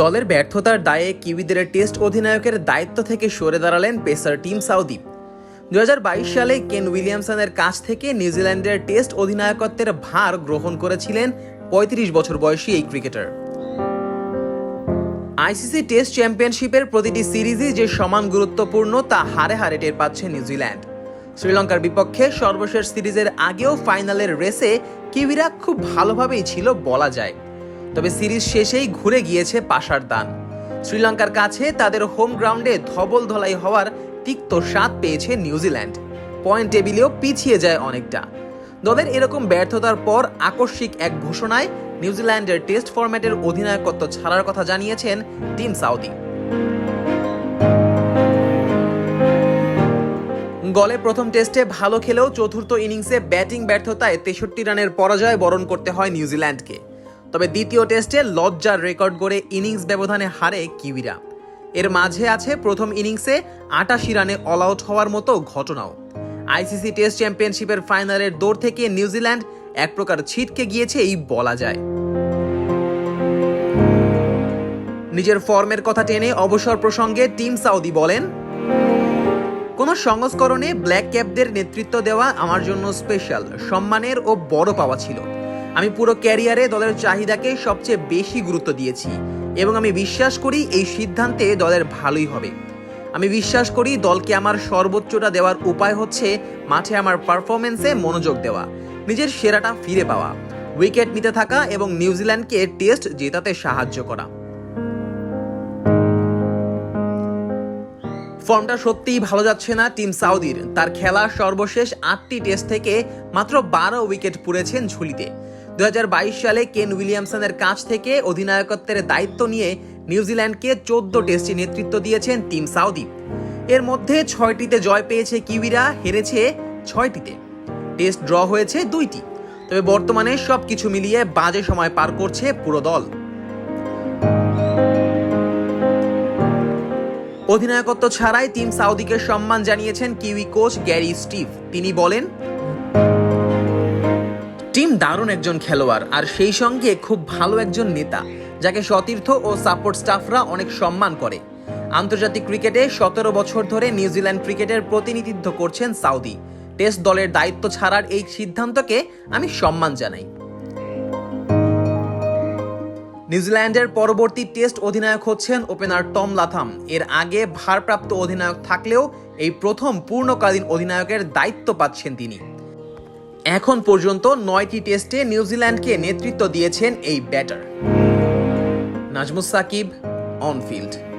দলের ব্যর্থতার দায়ে কিউইদের টেস্ট অধিনায়কের দায়িত্ব থেকে সরে দাঁড়ালেন পেসার টিম সাউদি। দু সালে কেন উইলিয়ামসনের কাছ থেকে নিউজিল্যান্ডের টেস্ট অধিনায়কত্বের ভার গ্রহণ করেছিলেন পঁয়ত্রিশ বছর বয়সী এই ক্রিকেটার। আইসিসি টেস্ট চ্যাম্পিয়নশিপের প্রতিটি সিরিজই যে সমান গুরুত্বপূর্ণ তা হারে হারে টের পাচ্ছে নিউজিল্যান্ড। শ্রীলঙ্কার বিপক্ষে সর্বশেষ সিরিজের আগেও ফাইনালের রেসে কিউইরা খুব ভালোভাবেই ছিল বলা যায়। তবে সিরিজ শেষেই ঘুরে গিয়েছে পাশার দান। শ্রীলঙ্কার কাছে তাদের হোম গ্রাউন্ডে ধবল ধলাই হওয়ার তিক্ত স্বাদ পেয়েছে নিউজিল্যান্ড। পয়েন্ট টেবিলেও পিছিয়ে যায় অনেকটা। দলের এরকম ব্যর্থতার পর আকস্মিক এক ঘোষণায় নিউজিল্যান্ডের টেস্ট ফরম্যাটের অধিনায়কত্ব ছাড়ার কথা জানিয়েছেন টিম সাউদি। গলে প্রথম টেস্টে ভালো খেলেও চতুর্থ ইনিংসে ব্যাটিং ব্যর্থতায় তেষট্টি রানের পরাজয় বরণ করতে হয় নিউজিল্যান্ডকে। তবে দ্বিতীয় টেস্টে লজ্জার রেকর্ড গড়ে ইনিংস ব্যবধানে হারে কিউইরা। এর মাঝে আছে প্রথম ইনিংসে আটাশি রানে অল আউট হওয়ার মতো ঘটনাও। আইসিসি টেস্ট চ্যাম্পিয়নশিপের ফাইনালের দৌড় থেকে নিউজিল্যান্ড এক প্রকার ছিটকে গিয়েছে এই বলা যায়। নিজের ফর্মের কথা টেনে অবসর প্রসঙ্গে টিম সাউদি বলেন, কোন সংস্করণে ব্ল্যাক ক্যাপদের নেতৃত্ব দেওয়া আমার জন্য স্পেশাল। সম্মানের ও বড় পাওয়া ছিল। আমি পুরো ক্যারিয়ারে দলের চাহিদাকে সবচেয়ে বেশি গুরুত্ব দিয়েছি এবং আমি বিশ্বাস করি এই সিদ্ধান্তে দলের ভালোই হবে। আমি বিশ্বাস করি দলকে আমার সর্বোচ্চটা দেওয়ার উপায় হচ্ছে মাঠে আমার পারফরমেন্সে মনোযোগ দেওয়া, নিজের সেরাটা ফিরে পাওয়া, উইকেট নিতে থাকা এবং নিউজিল্যান্ডকে টেস্ট জেতাতে সাহায্য করা। ফর্মটা সত্যিই ভালো যাচ্ছে না টিম সাউদির। তার খেলা সর্বশেষ আটটি টেস্ট থেকে মাত্র বারো উইকেট পুড়েছেন ঝুলিতে। দু সালে কেন উইলিয়ামসনের কাছ থেকে অধিনায়কত্বের দায়িত্ব নিয়ে নিউজিল্যান্ডকে চোদ্দ টেস্টে নেতৃত্ব দিয়েছেন টিম সাউদি। এর মধ্যে ছয়টিতে জয় পেয়েছে কিউইরা হেরেছে ছয়টিতে। টেস্ট ড্র হয়েছে দুইটি। তবে বর্তমানে সবকিছু মিলিয়ে বাজে সময় পার করছে পুরো দল। অধিনায়কত্ব ছাড়াই টিম সাউদিকে সম্মান জানিয়েছেন কিউই কোচ গ্যারি স্টিভ। তিনি বলেন টিম দারুণ একজন খেলোয়াড়, আর সেই সঙ্গে খুব ভালো একজন নেতা, যাকে সতীর্থ ও সাপোর্ট স্টাফরা অনেক সম্মান করে। আন্তর্জাতিক ক্রিকেটে সতেরো বছর ধরে নিউজিল্যান্ড ক্রিকেটের প্রতিনিধিত্ব করছেন সাউদি। টেস্ট দলের দায়িত্ব ছাড়ার এই সিদ্ধান্তকে আমি সম্মান জানাই। নিউজিল্যান্ডের পরবর্তী টেস্ট অধিনায়ক হচ্ছেন ওপেনার টম লাথাম। এর আগে ভারপ্রাপ্ত অধিনায়ক থাকলেও এই প্রথম পূর্ণকালীন অধিনায়কের দায়িত্ব পাচ্ছেন তিনি। এখন পর্যন্ত নয়টি টেস্টে নিউজিল্যান্ডকে নেতৃত্ব দিয়েছেন এই ব্যাটার। নাজমুস সাকিব অনফিল্ড